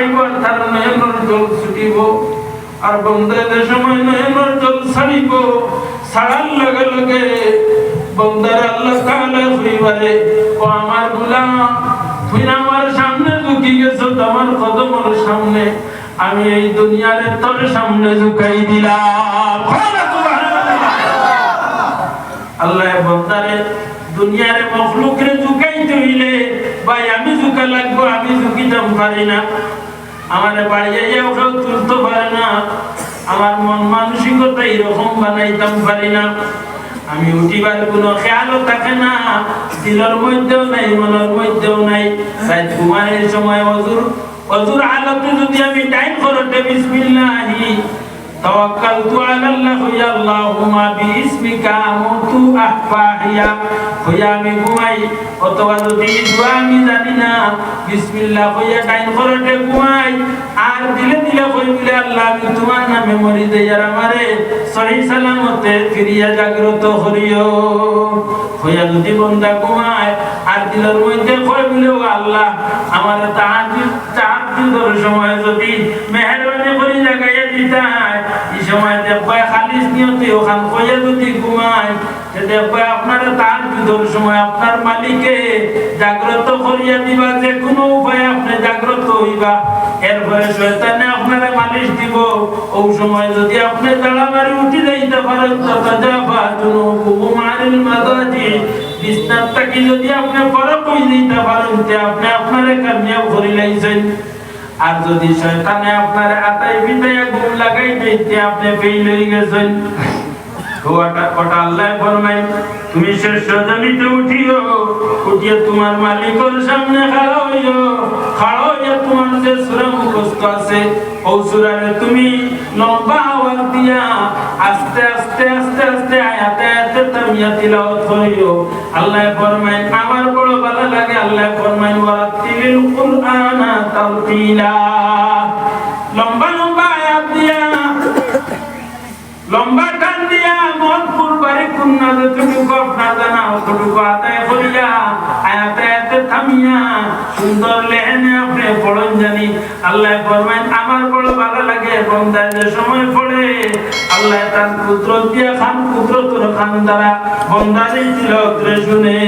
পাইব আর তার নয়নর জল ছুটিব। আর বন্দাদের সময় নয়নর জল ছাড়িব। ছাড়ার লগে লগে বন্দার আল্লাহ তাহলে হইবারে ও আমার গুলাম, তুই আমার সামনে ঢুকি গেছো, তোমার কদমর সামনে। আমি এই দুনিয়ার তোর সামনে ঝুঁকাই দিলাম। আল্লাহ বন্দারে, দুনিয়ার মখলুকরে ঝুঁকাইতে হইলে, ভাই, আমি ঝুঁকা লাগবো, আমি ঝুঁকিতাম পারি না। আমার বাড়িয়ে ওখানে তুলতে পারে না আমার মন মানসিকতা এরকম বানাইতাম পারি না আমি উঠিবার কোনো খেয়ালও থাকে না দিলের মধ্যেও নাই মনের মধ্যেও নাই তাই ঘুমানোর সময় অজুর অজুর আলোতে যদি আমি টাইম করতে বিসমিল্লাহি توكلت على الله يا اللهم باسمك اموت احفاحيا হইয়া ঘুমাই অথবা যদি আমি জানি না, বিসমিল্লাহ টাইম করতে আর দিলে দিলে কই বলে আল্লাহ আমি তোমার নামে মরি দেই, আর আমারে সহি সালামতে ফিরিয়া জাগ্রত যদি বন্দা আর দিলের মধ্যে কই বলে আল্লাহ আমার তাহাজ্জুদ তাহাজ্জুদের সময় যদি মেহেরবানি করে জাগাইয়া এই সময় দেখবা খালিস নিয়তে, ওখান কইয়া যদি ঘুমায় তে দেখবা আপনার তার যুদ্ধর সময় আপনার মালিকে জাগ্রত করিয়া দিবা যে কোনো উপায়ে আপনি জাগ্রত হইবা। এরপরে শয়তানে আপনারা মালিশ দিব। ওই সময় যদি আপনি তাড়াতাড়ি উঠি যাইতে পারেন তাতাজাফা জুনুবুহুম আনিল মাদাজি। বিছনার থাকি যদি আপনি পরে কই দিতে পারেন, তে আপনি আপনারে কামিয়াব করি লাইছেন আর যদি শয়তানে আপনার আতাই বিদায় ঘুম লাগাই দিতে আপনি ফেল হয়ে গেছেন। আল্লাহ তুমি জমিতে উঠিও, উঠিয়ে তোমার মালিকের সামনে খাড়া হইও খাড়া হইয়া তোমার যে আছে, ও তুমি লম্বা দিয়া আস্তে আস্তে আস্তে আস্তে আয়াতে আয়াতে তামিয়া তিলাওয়াত করিও আল্লাহ ফরমাই আমার বড় ভালো লাগে, আল্লাহ ফরমাই ওয়ারাতিলিল কুরআনা তারতিলা লম্বা লম্বা আয়াত দিয়া, লম্বা টান দিয়া, মন কুরবারি কুন্না, যতটুকু আপনার জানা, অতটুকু আদায় করিয়া, আয়াতে আয়াতে থামিয়া সুন্দর লেহেনে আপনি পড়ন জানি। আল্লাহ ফরমাইন, আমার বড় ভালো লাগে বন্দা যে সময় পড়ে। আল্লাহ তার কুদরত দিয়া খান কুদরত খান দ্বারা বন্দারি দিল শুনে।